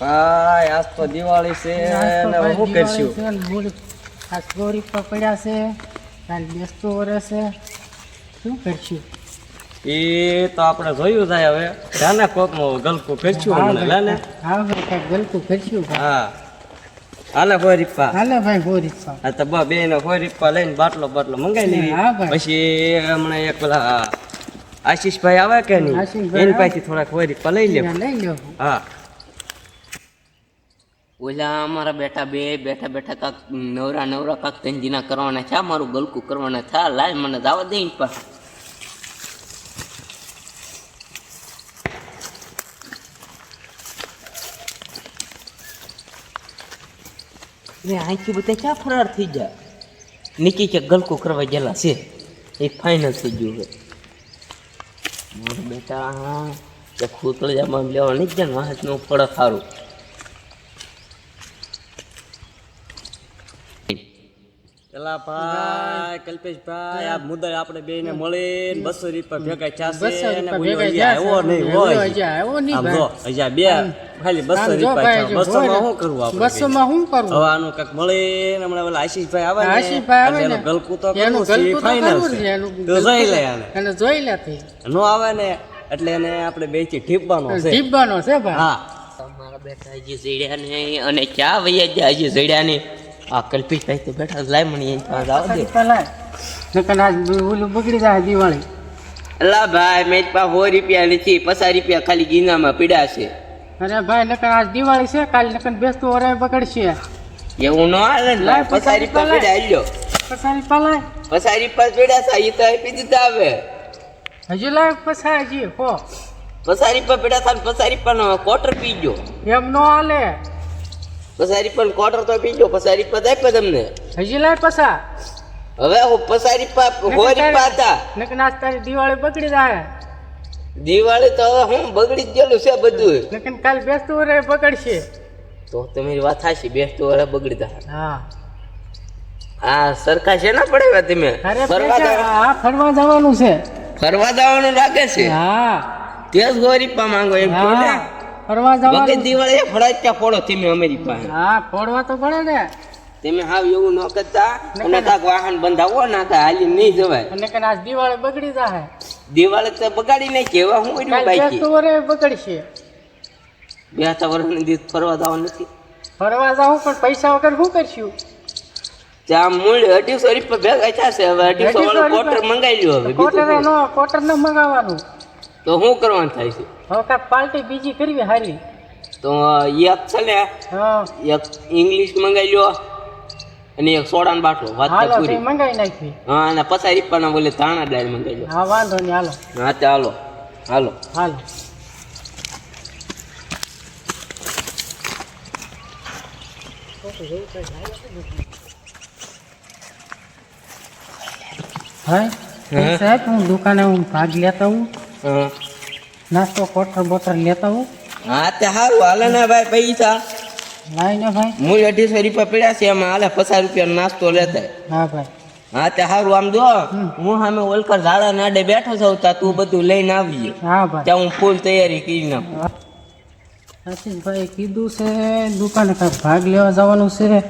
ભાઈ આજ તો દિવાળી છે ને શું કરશું? આ ગોરી છે. કાલ બેસતો વરસ છે. શું કરશું? એ તો આપણે જોયું થાય હવે. જાને કોકમાં ગલકું કરશું હમણાં લે હા ભાઈ કાંઈક ગલકું કરશું હા. હાલે કોઈ રીપા હાલે ભાઈ ગોરી પાવ હા તો બે ને કોઈ રીપા લઈને બાટલો બાટલો મંગાવી હા લેવી ભાઈ. પછી હમણાં એક પેલા આશીષભાઈ આવે કે નહીં? એની પાસેથી થોડાક કોઈ રીપા લઈ લે લઈ લો હા. ઓલા અમારા બેટા બે બેઠા બેઠા કાક નવરા નવરા કાક ધંધીના કરવાના છે મારું ગલકું કરવાના છે લાય મને દાવા દે પણ રે આંખી બધા ક્યાં ફરાર થઈ જાય નીચે કે ગલકું કરવા ગયેલા છે. એ ફાઇનલ થઈ ગયું હવે મારું બેટા કે ખૂતળિયામાં લેવા નહીં જાય હાથનું ફળ સારું પેલા ભાઈ કલ્પેશભાઈ આ મુદ્દા આપણે બે ને મળીને બસો રૂપિયા ભેગા ચાસે અને આવ્યો નહીં નહીં હોય. આમ ભાઈ. જો હજી આ બે ખાલી બસો રૂપિયા બસો માં શું કરવું આપણે બસોમાં શું કરવું? હવે આનું કાંઈક મળીને હમણાં ઓલા આશીષભાઈ આવે ને આશીષભાઈ આવે ને એનું ગલકું તો એનું કરવું છે, તો જોઈ લે આને. એને જોઈ લે નો આવે ને એટલે એને આપણે બેથી ઠીપવાનો છે. ઠીપવાનો છે ભાઈ. હા. તમારા બેટા હજી જડ્યા નહીં અને ક્યાં વૈયા ગયા હજી જડ્યા ને આ કલ્પિતભાઈ તો બેઠા લાય મણી પાસે આવો દે. નકર આજ ઓલું બગડી જાય દિવાળી. અલા ભાઈ મેં પા સો રૂપિયા નથી પચાસ રૂપિયા ખાલી ગીનામાં પીડા છે. અરે ભાઈ નકર આજ દિવાળી છે કાલ નકર બેસતું ઓરે બગડશે. એવું ન હાલે ને લાય, પચાસ પચાસ રૂપિયા પીડા આલ્યો લ્યો. પસારી લાય પચાસ રૂપિયા પીડા છે એ તો આપી દીધા આવે હજી લાય પસા હજી હો. પચાસ રૂપિયા પીડા થાય પચાસ રૂપિયાનો ક્વાર્ટર પીજો એમ નો હાલે. પચાસ પણ કોટર તો પીજો પસારી તો આપ્યા તમને. હજી લાય પસા. હવે હું પસારી પા હોરી હતા નકર આજ દિવાળી બગડી જાય દિવાળી તો હવે હું બગડી જ ગયેલું છે બધું નકન કાલ બેસતું વરે બગડશે. તો તમારી વાત હાશી બેસતું વાળા બગડી જાય હા. આ સરખા છે ના પડે તમે? ફરવા હા ફરવા જવાનું છે. ફરવા જવાનું લાગે છે? હા. તે જ ગોરીપા માંગો એમ હા. ફરવા વખત જવાનું દિવાળી ત્યાં ફોડો તમે અમારી પાસે. હા ફોડવા તો પડે ને. તમે હાવ એવું ન કરતા. અને તાક વાહન બંધાવો ના તા હાલી નહીં જવાય. અને કે આજ દિવાળી બગડી જાય દિવાળી તો બગાડી નહીં કેવા હું કર્યું બાઈક? તો વરે બગડશે. બે હતા વર્ષની દિવસ ફરવા જવાનું નથી. ફરવા જાઉં પણ પૈસા વગર શું કરશું? ત્યાં મૂળ અઢીસો રૂપિયા ભેગા થશે. હવે અઢીસો વાળો કોટર મંગાવી લ્યો હવે કોટરે નો કોટર ન મગાવવાનું. તો શું કરવાનું થાય છે? હવે પાર્ટી બીજી કરવી હારી. તો એક છે ને એક ઇંગ્લિશ મંગાવી લો અને એક સોડાનો બાટલો વાત હાલો પૂરી. મંગાવી નાખી. હા અને પચાસ રૂપિયાના બોલે ધાણા દાળ મંગાવી લો હા વાંધો નહીં હાલો. હા ચાલો હાલો હાલો. હા. સાહેબ હું દુકાને હું ભાગ લેતા હા. નાસ્તો કોટર બોટર લેતા હું. હા તે સારું હાલે ને ભાઈ પૈસા. લાઈને ભાઈ. મૂળ અઢીસો રૂપિયા પડ્યા છે એમાં હાલે પચાસ રૂપિયાનો નાસ્તો લેતા હા ભાઈ. હા તે સારું આમ જો હું સામે ઓલકર ઝાડા નાડે બેઠો છું તા તું બધું લઈને આવીએ. હા ભાઈ. ત્યાં હું ફૂલ તૈયારી કરી નાખું. આશીષભાઈ કીધું છે દુકાને કાંઈક ભાગ લેવા જવાનું છે.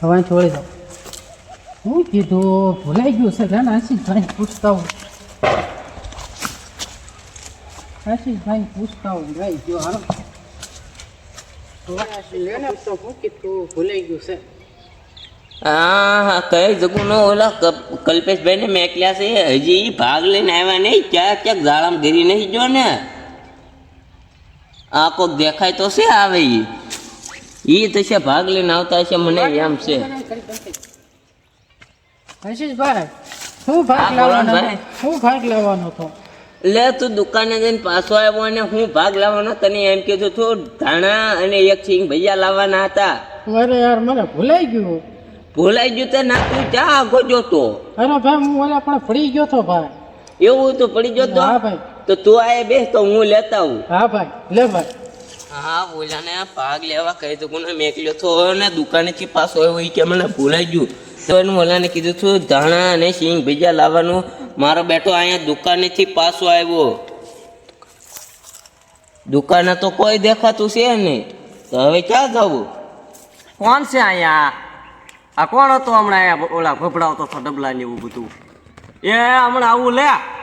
હવે છોડી દઉં હું કીધું ભૂલાઈ ગયું છે ને આશીષભાઈ પૂછતા હું આશીષભાઈ પૂછતા હું ભૂલાઈ ગયો હાલો હવે આશીષ લે ને તો હું કીધું ભૂલાઈ ગયું છે હા હા કઈ જગું ન ઓલા ક- કલ્પેશભાઈ ને મેકલ્યા છે હજી ઈ ભાગ લઈને આવ્યા નહીં ક્યાંક ક્યાંક ઝાડામાં ગરી નહીં જો ને આ કોક દેખાય તો છે આવે ઈ ઈ તો છે ભાગ લઈને આવતા હશે મને એમ છે આશીષભાઈ શું ભાગ હા, બોલો ને લેવાનો ભાઈ. શું ભાગ લેવાનો હતો લે તું દુકાને જઈને પાછો આવ્યો અને હું ભાગ લાવવાનો તને એમ કીધું તું ધાણા અને એક સિંગ ભૈયા લાવવાના હતા. અરે યાર મને ભૂલાઈ ગયું. ભૂલાઈ ગયું તે ના તું ચા આગો જોતો અરે ભાઈ હું ઓલા પણ પડી ગયો તો ભાઈ. એવું તો પડી તો? હા ભાઈ. તો તું આય બેસ તો હું લેતા આવું. હા ભાઈ લે ભાઈ. હા ઓલાને ભાગ લેવા કહી તો કોને મેકલ્યો તો? ને દુકાનેથી પાછો આવ્યો કે મને ભૂલાઈ ગયું. એને કીધું છું, ધાણા અને સિંગ બીજા લાવવાનું. મારો બેટો અહીંયા દુકાનેથી પાછો આવ્યો. દુકાને તો કોઈ દેખાતું છે નહીં. તો હવે ક્યાં જવું? કોણ છે અહીંયા? આ કોણ હતો હમણાં અહીંયા ઓલા ભભડાવતો હતો ડબલા ને એવું બધું? એ હમણાં આવું લે.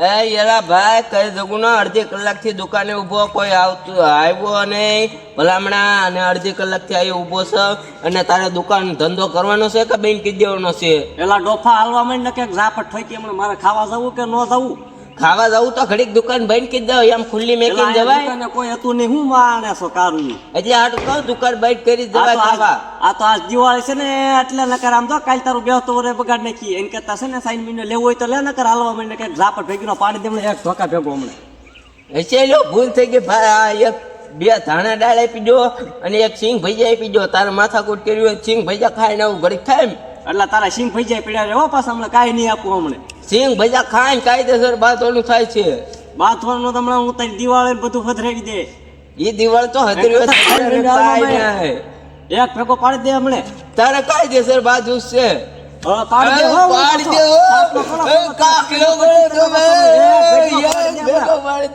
એ યેલા ભાઈ, કઈ જગું ના અડધી કલાકથી દુકાને ઊભો, કોઈ આવતું, આવ્યો નહીં. ભલામણા અને અડધી કલાકથી અહીં ઊભો છે. અને તારે દુકાન ધંધો કરવાનો છે કે બેન કીધી દેવાનો છે? એલા ડોફા હાલવા માંડ ને કે ઝાપટ થઈ કે મારે ખાવા જવું કે ન જવું? ખાવા જવું તો ઘડીક દુકાન બંધ કરી દો એમ ખુલ્લી મેકીને જવાય. દુકાને કોઈ હતું નહીં હું માણે છો કારું એટલે આટલું તો દુકાન બંધ કરી આ જવાય ખાવા. આ તો આજ દિવાળી છે ને એટલે નકર આમ તો કાલ તારું બેહતો વરે બગાડ નાખી. એને કરતા છે ને સાઈન મહિને લેવું હોય તો લે નકર હાલવા માંડ કે ઝાપટ ભેગીનો પાણી દે હમણાં એક ધોકા ભેગો હમણાં. હશે લો ભૂલ થઈ ગઈ. ભાઈ આ એક બે ધાણા ડાળ આપી દો અને એક સિંગ ભજીયા આપી દો. તારે માથાકૂટ કર્યું સિંગ ભજીયા ખાઈને આવું ઘડીક ખાય. એટલે તારા સિંગ ફઈ જાય પડ્યા રે હો પાછા હમણાં કાંઈ નહીં આપું હમણાં. સિંગ ભજીયા ખાઈને કાયદેસર બાતોલું થાય છે. બાથવાનું તો હમણાં હું તારી દિવાળી બધું ફથરાવી દે. એ દિવાળ તો એક ફેકો પાડી દે હમણે. તારે કાયદેસર બાજુ છે. પાડી દે. દે કાકલો તમે.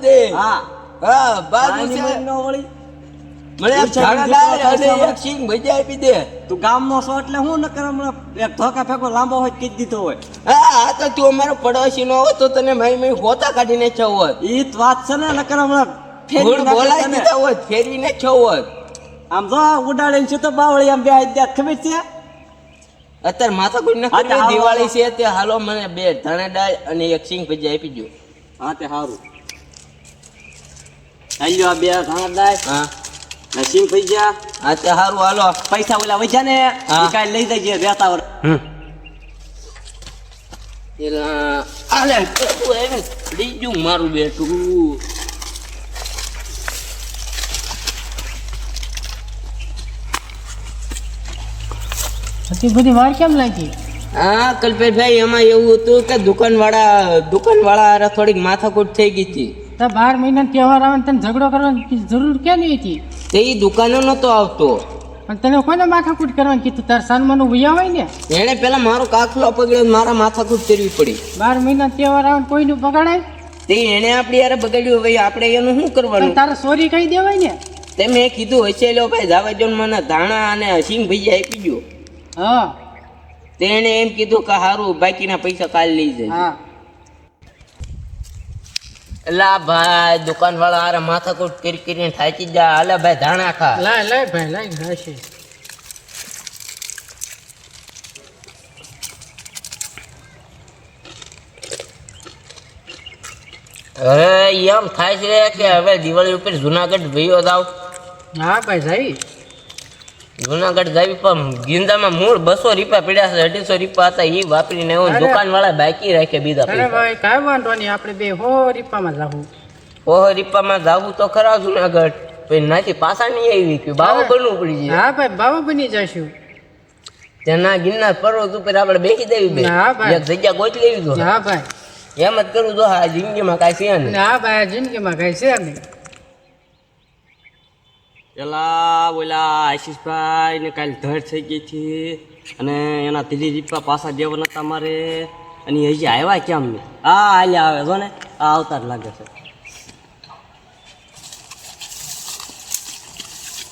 દે. હા, બાજુ છે. ન. મને એક અને સિંગ ભજી આપી દે. તું ગામનો છો એટલે હું ન કર હમણાં એક ધોકા ભેગો લાંબો હોય કીધી દીધો હોય. હા આ તો તું અમારો પડોશી નો હોત તો તને મારી મારી હોતા કાઢી નાખ્યો હોત ઈ જ વાત છે ને હમણાં. દીધા હોત ફેરવી નાખ્યો હોત આમ જો ઉડાડીને છે તો બાવળી આમ બે દે ખબર છે? અત્યારે માથા કોઈ દિવાળી છે તે હાલો મને બે ધાણા દાળ અને એક સિંગ ભજી આપી દો હા તે સારું હાલ્યો આ બે ધાણા દાળ. હા. ને સિંગ જા ગયા. હા તે સારું હાલો. પૈસા ઓલા વૈછા ને. કાંઈ લઈ જજે રહેતા વર. એને મારું બેટું આટલી બધી વાર કેમ લાગી? હા કલ્પેશભાઈ એમાં એવું હતું કે દુકાનવાળા દુકાનવાળા હારે થોડીક માથાકૂટ થઈ ગઈ હતી. તો બાર મહિના તહેવાર આવે ને તને ઝઘડો કરવાની જરૂર ક્યાં નહીં હતી? તે દુકાનો દુકાને નતો આવતો. પણ તને કોને માથાકૂટ કરવાનું કીધું? તાર સાનમાનું ભૂયા હોય ને? એણે પેલા મારો કાખલો પકડ્યો મારા મારા માથાકૂટ કરવી પડી. બાર મહિના તહેવાર આવે કોઈ કોઈનું બગાડાય? તે એણે આપણી યાર બગાડ્યું ભાઈ આપણે એનું શું કરવાનું? તારે સોરી કહી દેવાય ને? તે મેં કીધું હશે લો ભાઈ જાવા જો મને ધાણા અને હસીમ ભજીયા આપી ગયો હા. તેણે એમ કીધું કે સારું બાકીના પૈસા કાલ લઈ જાય. હા. એલા ભાઈ દુકાન વાળા આરે માથાકૂટ કરી કરીને થાકી જા હાલે ભાઈ ધાણા ખા. લાય લાય ભાઈ લાય હશે અરે એમ થાય છે કે હવે દિવાળી ઉપર જુનાગઢ ભયો જાવ. હા ભાઈ જાય. જુનાગઢ જાવી પણ ગીંદામાં મૂળ બસો રૂપિયા પડ્યા છે અઢીસો રૂપિયા હતા એ વાપરીને એવું દુકાન વાળા બાકી રાખે બીજા ભાઈ કાંઈ વાંધો નહીં આપણે બે હો રીપામાં જાવું ઓહો રીપામાં જાવું તો ખરા જુનાગઢ પછી નાથી પાછા નહીં આવી કે બાવો બનવું પડી જાય. હા ભાઈ બાવો બની જશું. તેના ગિરનાર પર્વત ઉપર આપણે બેસી દેવી બે. ભાઈ. એક જગ્યા ગોચ લેવી દો હા ભાઈ. એમ જ કરું જો હા જિંદગીમાં કાંઈ છે નહીં. હા ભાઈ જિંદગીમાં કઈ છે નહીં. પેલા ઓલા આશીષભાઈ ને કાલે ધડ થઈ ગઈ હતી અને એના ત્રીજી રીપા પાછા દેવાના હતા મારે. અને હજી આવ્યા કેમ ને આ હાલ્યા આવે. જો ને આ આવતા જ લાગે છે.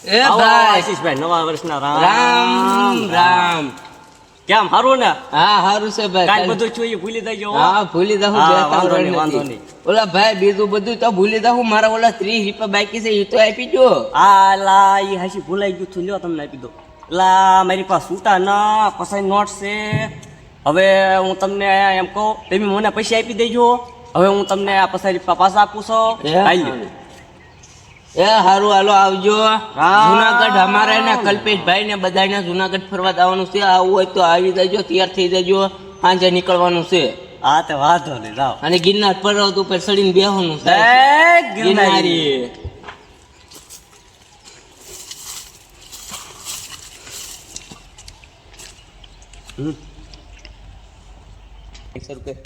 એ ભાઈ. આશીષભાઈ નવા વર્ષના રામ રામ. રામ. કેમ હારું ને? હા સારું છે ભાઈ. કાલ બધું જોઈએ ભૂલી દેજો હા. ભૂલી દઉં હા, વાંધો નહીં, વાંધો નહીં. ઓલા ભાઈ બીજું બધું તો ભૂલી દઉં મારા ઓલા ત્રીસ રૂપિયા બાકી છે એ તો આપી દો આ લા એ હાસી ભૂલાઈ ગયું છું લ્યો તમને આપી દો લા મારી પાસે સૂટા ના પછી નોટ છે. હવે હું તમને એમ કહું તમે મને પૈસા આપી દેજો. હવે હું તમને આ પસાઈ રૂપિયા પાછા આપું છો. એ હારું હાલો આવજો. જુનાગઢ અમારે ને કલ્પેશભાઈ ને બધાને જુનાગઢ ફરવા જવાનું છે. આવું હોય તો આવી જજો તૈયાર થઈ જજો. સાંજે નીકળવાનું છે. હા તો વાંધો નહીં જાઓ. અને ગિરનાર પર્વત ઉપર ચડીને બેહવાનું છે. એ ગિરનારી. ગિરનારી.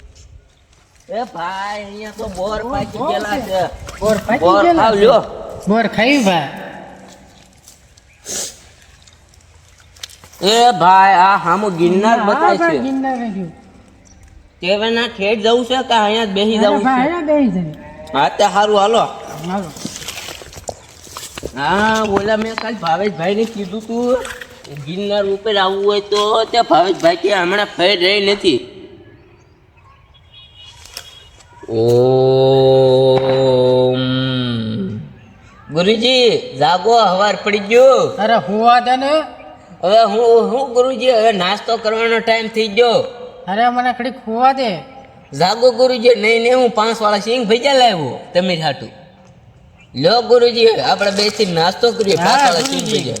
એ ભાઈ અહીંયા તો બોર પાકી ગયેલા છે. બોર પાકી ગયેલા. લ્યો. બોર ખાઈ ભાઈ એ ભાઈ આ હામો ગિરનાર બતાય છે. ગિરનાર રહ્યું. કેવાના ઠેઠ જવું છે કે અહીંયા બેસી જવું છે? અહીંયા બેસી જાય હા તે સારું હાલો. હાલો. હા બોલા મેં કાલ ભાવેશભાઈને કીધું તું ગિરનાર ઉપર આવવું હોય તો તે ભાવેશભાઈ કે હમણાં ફેર રહી નથી. ઓમ ગુરુજી જાગો હવાર પડી ગયો. અરે હુવા દે ને? હવે હું હું ગુરુજી હવે નાસ્તો કરવાનો ટાઈમ થઈ ગયો. અરે મને ખડી હુવા દે. જાગો ગુરુજી નહીં નહીં હું પાંચ વાળા સિંગ ભેજા લાવ્યો તમે હાટું. લો ગુરુજી આપણે બેથી નાસ્તો કરીએ પાંચ વાળા સિંગ ગુરુજી. ભેજા.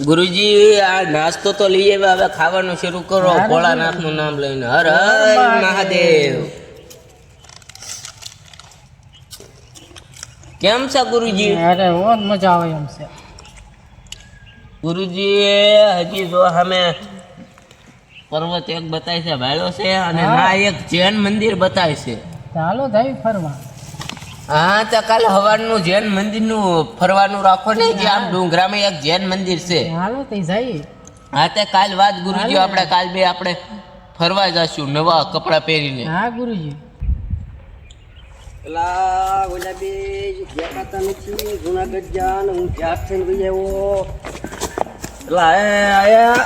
ગુરુજી આ નાસ્તો તો લઈ આવ્યા હવે ખાવાનું શરૂ કરો. ભોળાનાથનું નામ લઈને. હર હર મહાદેવ. કેમ છે ગુરુજી? અરે બહુ મજા આવે એમ છે. ગુરુજી હજી જો અમે પર્વત એક બતાય છે ભાઈલો છે અને ના એક જૈન મંદિર બતાય છે. ચાલો જાય ફરવા. હા તો કાલે હવારનું જૈન મંદિરનું ફરવાનું રાખો ને જે આમ ડુંગરામાં એક જૈન મંદિર છે. ચાલો તે જઈએ. હા તે કાલ વાત ગુરુજી હાલે. આપણે કાલ બે આપણે ફરવા જશું નવા કપડાં પહેરીને. હા ગુરુજી. પેલા બે દેખાતા નથી જુનાગઢ જાન હું ત્યાં થઈને ભાઈ આવ્યો. પેલા એ આયા.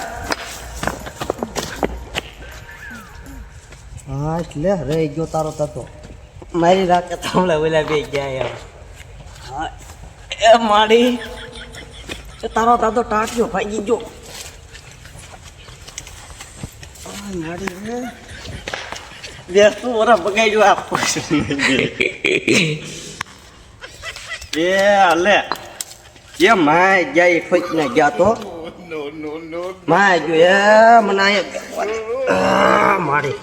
હા એટલે રહી ગયો તારો તતો. મારી રાતે થાંભલા ઓલા બે ગયા એમ હા એ માડી એ તારો તાતો ટાટ્યો ભાગી ગયો. માડી હે બેસતું વરા બગાડ્યું આ એ અલે કે માય જાય ફઈક ને ગયા તો. માય જો એ મને મારી.